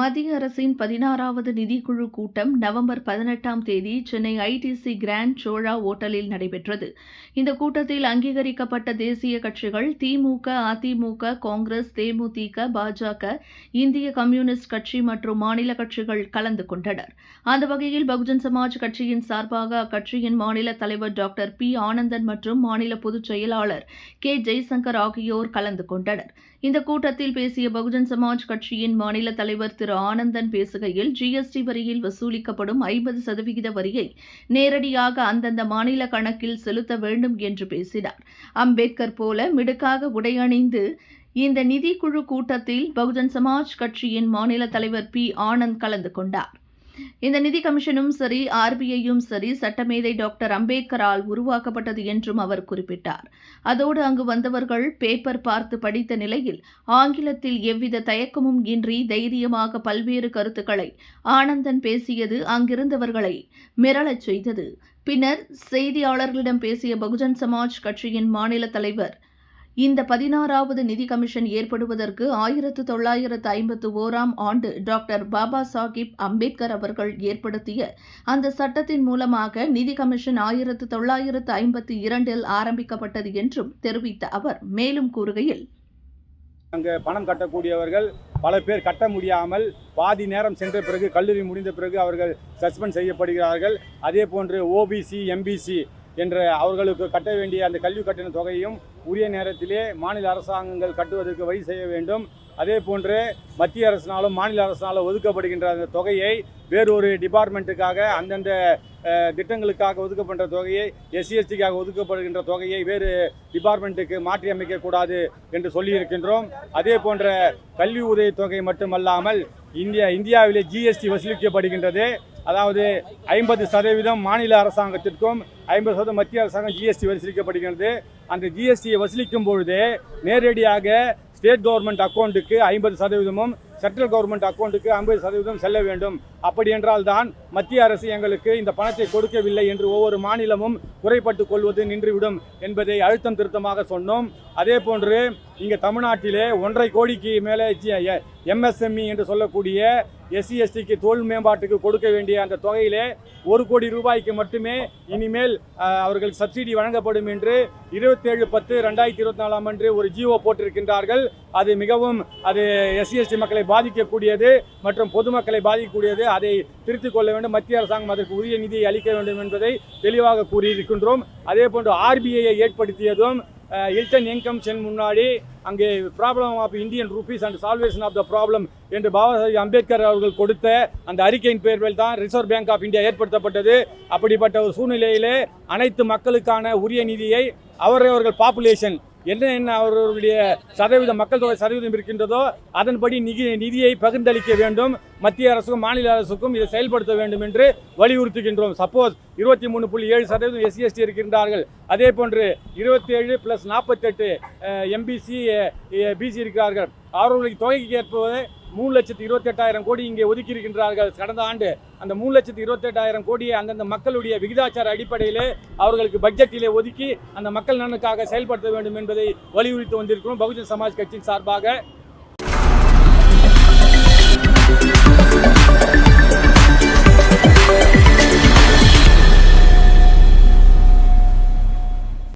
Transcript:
மத்திய அரசின் பதினாறாவது நிதிக்குழு கூட்டம் நவம்பர் பதினெட்டாம் தேதி சென்னை ஐடிசி கிராண்ட் சோழா ஓட்டலில் நடைபெற்றது. இந்த கூட்டத்தில் அங்கீகரிக்கப்பட்ட தேசிய கட்சிகள் திமுக அதிமுக காங்கிரஸ் தேமுதிக பாஜக இந்திய கம்யூனிஸ்ட் கட்சி மற்றும் மாநில கட்சிகள் கலந்து கொண்டனர். அந்த வகையில் பகுஜன் சமாஜ் கட்சியின் சார்பாக அக்கட்சியின் மாநில தலைவர் டாக்டர் பி. ஆனந்தன் மற்றும் மாநில பொதுச் செயலாளர் கே. ஜெய்சங்கர் ஆகியோர் கலந்து கொண்டனர். இந்த கூட்டத்தில் பேசிய பகுஜன் சமாஜ் கட்சியின் மாநில தலைவர் திரு ஆனந்தன் பேசுகையில் ஜிஎஸ்டி வரியில் வசூலிக்கப்படும் ஐம்பது சதவிகித வரியை நேரடியாக அந்தந்த மாநில கணக்கில் செலுத்த வேண்டும் என்று பேசினார். அம்பேத்கர் போல மிடுக்காக உடையணிந்து இந்த நிதிக்குழு கூட்டத்தில் பகுஜன் சமாஜ் கட்சியின் மாநில தலைவர் பி. ஆனந்த் கலந்து கொண்டார். இந்த நிதி கமிஷனும் சரி ஆர்பிஐயும் சரி சட்டமேதை டாக்டர் அம்பேத்கரால் உருவாக்கப்பட்டது என்றும் அவர் குறிப்பிட்டார். அதோடு அங்கு வந்தவர்கள் பேப்பர் பார்த்து படித்த நிலையில் ஆங்கிலத்தில் எவ்வித தயக்கமும் இன்றி தைரியமாக பல்வேறு கருத்துக்களை ஆனந்தன் பேசியது அங்கிருந்தவர்களை மிரளச் செய்தது. பின்னர் செய்தியாளர்களிடம் பேசிய பகுஜன் சமாஜ் கட்சியின் மாநில தலைவர் இந்த பதினாறாவது நிதி கமிஷன் ஏற்படுவதற்கு ஆயிரத்து தொள்ளாயிரத்து ஐம்பத்து ஓராம் ஆண்டு டாக்டர் பாபா சாஹிப் அம்பேத்கர் அவர்கள் ஏற்படுத்திய அந்த சட்டத்தின் மூலமாக நிதி கமிஷன் ஆயிரத்து தொள்ளாயிரத்து ஐம்பத்தி இரண்டில் ஆரம்பிக்கப்பட்டது என்றும் தெரிவித்த அவர் மேலும் கூறுகையில் அங்கே பணம் கட்டக்கூடியவர்கள் பல பேர் கட்ட முடியாமல் பாதி நேரம் சென்ற பிறகு கல்லூரி முடிந்த பிறகு அவர்கள் சஸ்பெண்ட் செய்யப்படுகிறார்கள். அதே போன்று ஓபிசி எம்பிசி என்று அவர்களுக்கு கட்ட வேண்டிய அந்த கல்வி கட்டண தொகையும் உரிய நேரத்திலே மாநில அரசாங்கங்கள் கட்டுவதற்கு வழி செய்ய வேண்டும். அதே போன்று மத்திய அரசினாலும் மாநில அரசினாலும் ஒதுக்கப்படுகின்ற அந்த தொகையை வேறொரு டிபார்ட்மெண்ட்டுக்காக அந்தந்த திட்டங்களுக்காக ஒதுக்கப்படுற தொகையை எஸ்சிஎஸ்டிக்காக ஒதுக்கப்படுகின்ற தொகையை வேறு டிபார்ட்மெண்ட்டுக்கு மாற்றி அமைக்கக்கூடாது என்று சொல்லியிருக்கின்றோம். அதே போன்ற கல்வி உதவி தொகை மட்டுமல்லாமல் இந்தியா இந்தியாவிலே ஜிஎஸ்டி வசூலிக்கப்படுகின்றது. அதாவது ஐம்பது சதவீதம் மாநில அரசாங்கத்திற்கும் ஐம்பது சதவீதம் மத்திய அரசாங்கம் ஜிஎஸ்டி வசூலிக்கப்படுகிறது. அந்த ஜிஎஸ்டியை வசூலிக்கும் பொழுது நேரடியாக ஸ்டேட் கவர்மெண்ட் அக்கௌண்ட்டுக்கு ஐம்பது சதவீதமும் சென்ட்ரல் கவர்மெண்ட் அக்கௌண்ட்டுக்கு ஐம்பது சதவீதம் செல்ல வேண்டும். அப்படி என்றால் தான் மத்திய அரசு எங்களுக்கு இந்த பணத்தை கொடுக்கவில்லை என்று ஒவ்வொரு மாநிலமும் குறைப்பட்டு கொள்வது நின்றுவிடும் என்பதை அழுத்தம் திருத்தமாக சொன்னோம். அதே போன்று இங்கே தமிழ்நாட்டிலே ஒன்றரை கோடிக்கு மேலே எம்எஸ்எம்இ என்று சொல்லக்கூடிய எஸ்சி எஸ்டிக்கு தொழில் மேம்பாட்டுக்கு கொடுக்க வேண்டிய அந்த தொகையிலே ஒரு கோடி ரூபாய்க்கு மட்டுமே இனிமேல் அவர்களுக்கு சப்சிடி வழங்கப்படும் என்று இருபத்தேழு பத்து ரெண்டாயிரத்தி இருபத்தி நாலாம் அன்று ஒரு ஜிஓ போட்டிருக்கின்றார்கள். அது மிகவும் அது எஸ்சி எஸ்டி மக்களை பாதிக்கக்கூடியது மற்றும் பொதுமக்களை பாதிக்கக்கூடியது. அதை திருத்திக் கொள்ள வேண்டும். மத்திய அரசாங்கம் அதற்கு உரிய நிதியை அளிக்க வேண்டும் என்பதை தெளிவாக கூறியிருக்கின்றோம். அதே போன்று ஆர்பிஐயை ஏற்படுத்தியதும் ஹில்டன் இன்கம் சென் முன்னாடி அங்கே problem of Indian rupees and salvation of the problem என்று பாபா சாஹிப் அம்பேத்கர் அவர்கள் கொடுத்த அந்த அறிக்கையின் பேரில் தான் ரிசர்வ் பேங்க் ஆஃப் இந்தியா ஏற்படுத்தப்பட்டது. அப்படிப்பட்ட ஒரு சூழ்நிலையிலே அனைத்து மக்களுக்கான உரிய நிதியை அவரவர்கள் பாப்புலேஷன் என்ன என்ன அவர்களுடைய சதவீதம் மக்கள் தொகை சதவீதம் இருக்கின்றதோ அதன்படி நிதி நிதியை பகிர்ந்தளிக்க வேண்டும். மத்திய அரசுக்கும் மாநில அரசுக்கும் இதை செயல்படுத்த வேண்டும் என்று வலியுறுத்துகின்றோம். சப்போஸ் இருபத்தி மூணு புள்ளி ஏழு சதவீதம் எஸ்சி எஸ்டி இருக்கின்றார்கள். அதே போன்று இருபத்தி ஏழு பிளஸ் நாற்பத்தெட்டு எம்பிசி பிசி இருக்கிறார்கள். அவர்களுக்கு தொகைக்கு ஏற்பதை மூணு லட்சத்து இருபத்தெட்டாயிரம் கோடி இங்கே ஒதுக்கி இருக்கின்றார்கள். கடந்த ஆண்டு அந்த மூணு லட்சத்து இருபத்தெட்டாயிரம் கோடியை அந்தந்த மக்களுடைய விகிதாச்சார அடிப்படையிலே அவர்களுக்கு பட்ஜெட்டிலே ஒதுக்கி அந்த மக்கள் நலனுக்காக செயல்படுத்த வேண்டும் என்பதை வலியுறுத்தி வந்திருக்கிறோம். பகுஜன் சமாஜ் கட்சியின் சார்பாக.